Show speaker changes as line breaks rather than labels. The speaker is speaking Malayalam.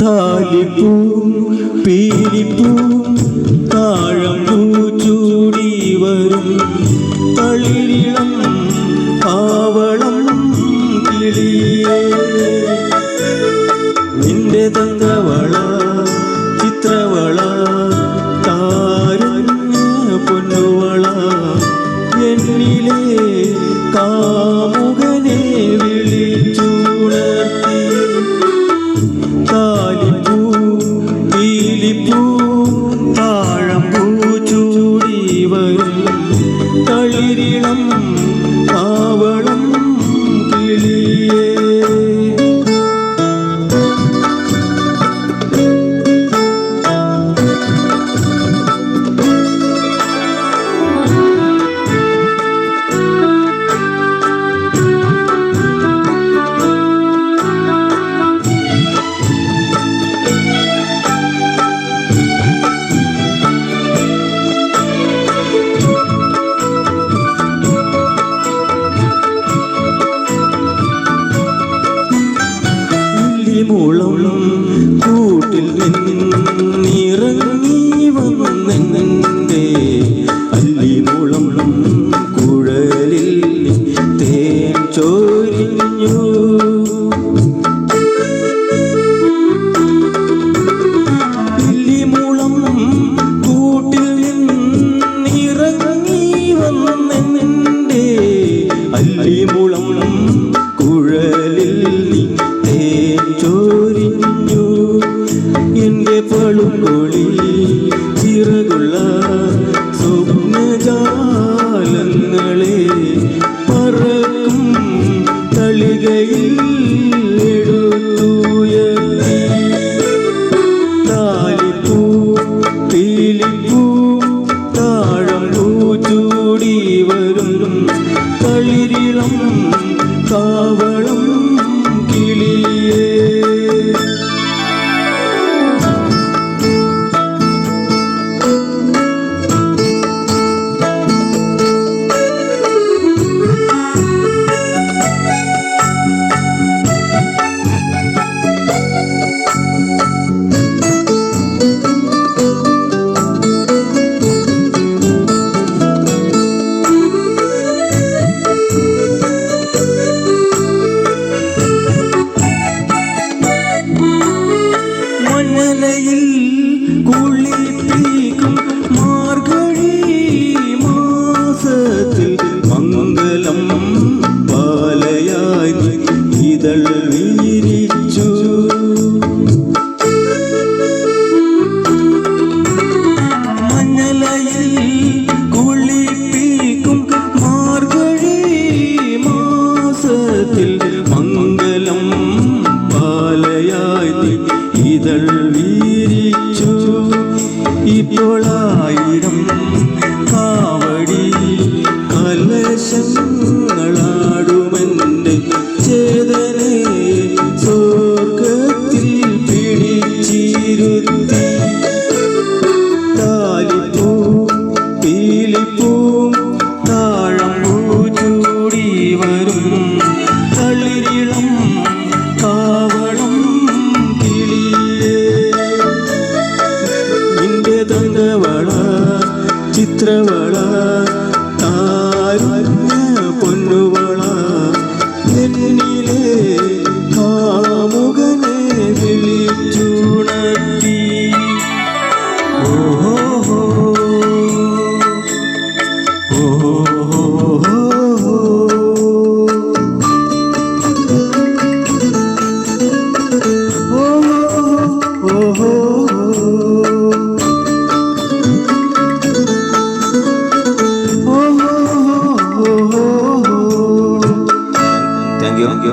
താലിപ്പൂ പീലിപ്പൂ താഴമ്പൂ ചൂടി വരും തളിരിളം ആവളം കിളിയേ. നിന്റെ തങ്കവള ചിത്രവള മുളം കൂട്ടിൽ നിന്നിറങ്ങി വന്നെന്നെ അല്ലിമുളം കുഴലിൽ തളിരിളം മഞ്ഞലയിൽ കുളിപ്പിക്കും മാർഗഴി മാസത്തിൽ മംഗലം പാലയായി ഇതൾ ഇതൾ വീരിച്ചു. ഇപ്പോൾ ആയിരം കാവടി കലശങ്ങളാടുന്നു ಮಿತ್ರವಳ